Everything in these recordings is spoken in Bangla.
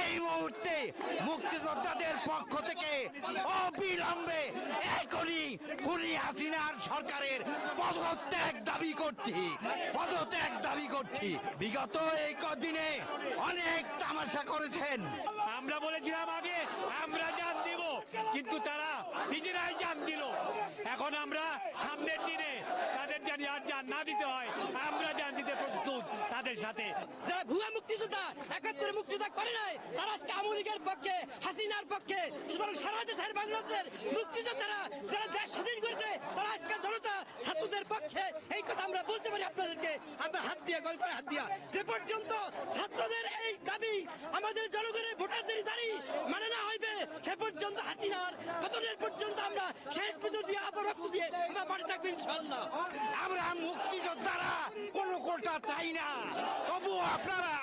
এই মুহূর্তে মুক্তিযোদ্ধাদের পক্ষ থেকে অবিলম্বে এখনই খুনি হাসিনার সরকারের পদত্যাগ দাবি করছি, পদত্যাগ দাবি করছি। বিগত এই কদিনে অনেক তামাশা করেছেন। আমরা বলেছিলাম আগে, আমরা জান দিব, কিন্তু তারা নিজেরাই জান দিল। এখন আমরা সামনের দিনে তাদের জানি আর জান না দিতে হয়, আমরা জান দিতে প্রস্তুত তাদের সাথে। যারা ভুয়া মুক্তিযোদ্ধা, একাত্তরে মুক্তিযোদ্ধা করে নাই, তারা আজকে আওয়ামী পক্ষে, হাসিনার পক্ষে, সুতরাং সারা দেশের বাংলাদেশের মুক্তিযোদ্ধারা যারা দেশ স্বাধীন করেছে, তারা আজকে জনতা, ছাত্রদের পক্ষে, এই কথা আমরা বলতে পারি আপনাদেরকে। আমরা হাত দিয়ে, গল করে হাত দিয়া। যে পর্যন্ত ছাত্রদের এই দাবি আমাদের জনগণের ভোটারদের দাবি মানে না সে পর্যন্ত হাসিনার পতনের পর্যন্ত আমরা শেষ পর্যন্ত দিয়ে আবার রক্ত দিয়ে আমরা বাড়ি থাকব ইনশাল্লাহ আমরা মুক্তিযোদ্ধারা কোনো কোটা চাই না। তবু আপনারা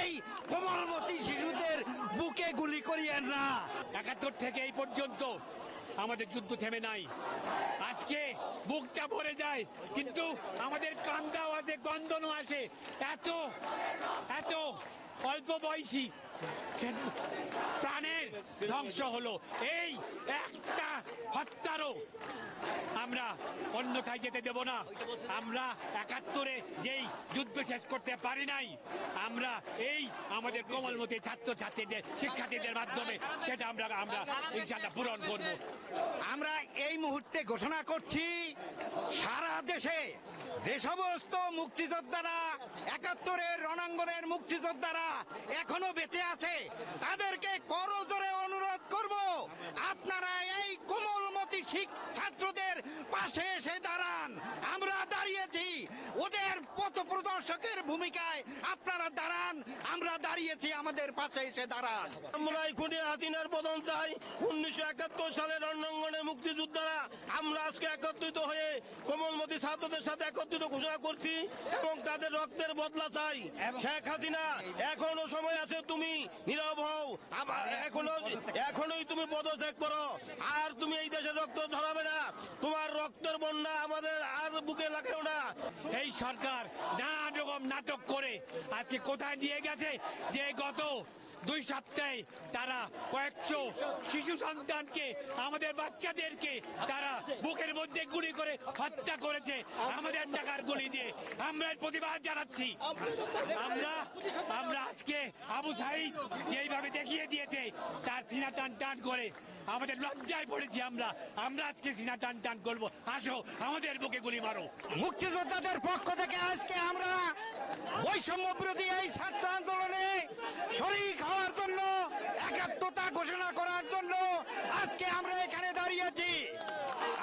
এই কোমলমতি শিশুদের বুকে গুলি করিয়েন না। একাত্তর থেকে এই পর্যন্ত আমাদের যুদ্ধ থেমে নাই। আজকে বুকটা ভরে যায় কিন্তু আমাদের কান্দাও আছে গন্ধনও আছে। এত এত অল্প বয়সী প্রাণের ধ্বংস হলো। এই একটা হত্যারও আমরা অন্যথায় যেতে দেব না। আমরা একাত্তরে যেই যুদ্ধ শেষ করতে পারি নাই। আমরা এই আমাদের কোমলমতি ছাত্র ছাত্রীদের শিক্ষার্থীদের মাধ্যমে সেটা আমরা আমরা ইনশাল্লাহ পূরণ করব। আমরা এই মুহূর্তে ঘোষণা করছি, সারা দেশে যে সমস্ত মুক্তিযোদ্ধারা, একাত্তরের রণাঙ্গনের মুক্তিযোদ্ধারা এখনও বেঁচে আছে, তাদেরকে করজোরে অনুরোধ করব, আপনারা এই কোমলমতি ছাত্রদের পাশে এসে দাঁড়ান। আমরা দাঁড়িয়েছি। ওদের পথ প্রদর্শকের ভূমিকায় আপনারা দাঁড়ান আমরা দাঁড়িয়েছি আমাদের পাশে এসে দাঁড়ান। আমরা খুনি হাসিনার পতন চাই। উনিশশো একাত্তর সালের রণাঙ্গনের মুক্তিযোদ্ধারা আমরা আজকে একত্রিত হয়ে কোমলমতি ছাত্রদের সাথে একত্রিত ঘোষণা করছি এবং তাদের রক্তের বদলা চাই। শেখ হাসিনা এখনও সময় আছে তুমি নীরব হও। এখনও এখনোই তুমি পদত্যাগ করো। আর তুমি এই দেশের রক্ত ধরাবে না। তোমার রক্তের বন্যা আমাদের আর বুকে লাগেও না। এই সরকার নানা রকম নাটক করে। আজকে কোথায় নিয়ে গেছে? যে গত দুই সপ্তাহে তারা কয়েকশো শিশু সন্তানকে, আমাদের বাচ্চাদেরকে তারা বুকের মধ্যে গুলি করে হত্যা করেছে। আমাদের টাকার গুলি দিয়ে। আমরা প্রতিবাদ জানাচ্ছি। আমরা আমরা আজকে আবু সাইদ যেইভাবে দেখিয়ে দিয়েছে, তার সিনা টান টান করে আমাদের লজ্জায় পড়েছি আমরা। আমরা আজকে সিনা টান টান করব। আসো, আমাদের বুকে গুলি মারো। মুক্তিযোদ্ধাদের পক্ষ থেকে আজকে আমরা বৈষম্য বিরোধী এই ছাত্র আন্দোলনে জন্য একাত্মতা ঘোষণা করার জন্য আজকে আমরা এখানে দাঁড়িয়েছি।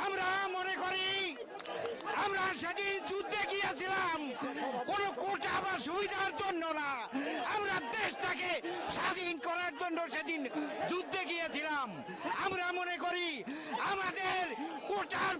আমরা মনে করি, আমরা সেদিন যুদ্ধে গিয়েছিলাম। কোনো কোটা বা সুবিধার জন্য না। আমরা দেশটাকে স্বাধীন করার জন্য সেদিন যুদ্ধে গিয়েছিলাম। আমরা মনে করি, আমাদের কোটার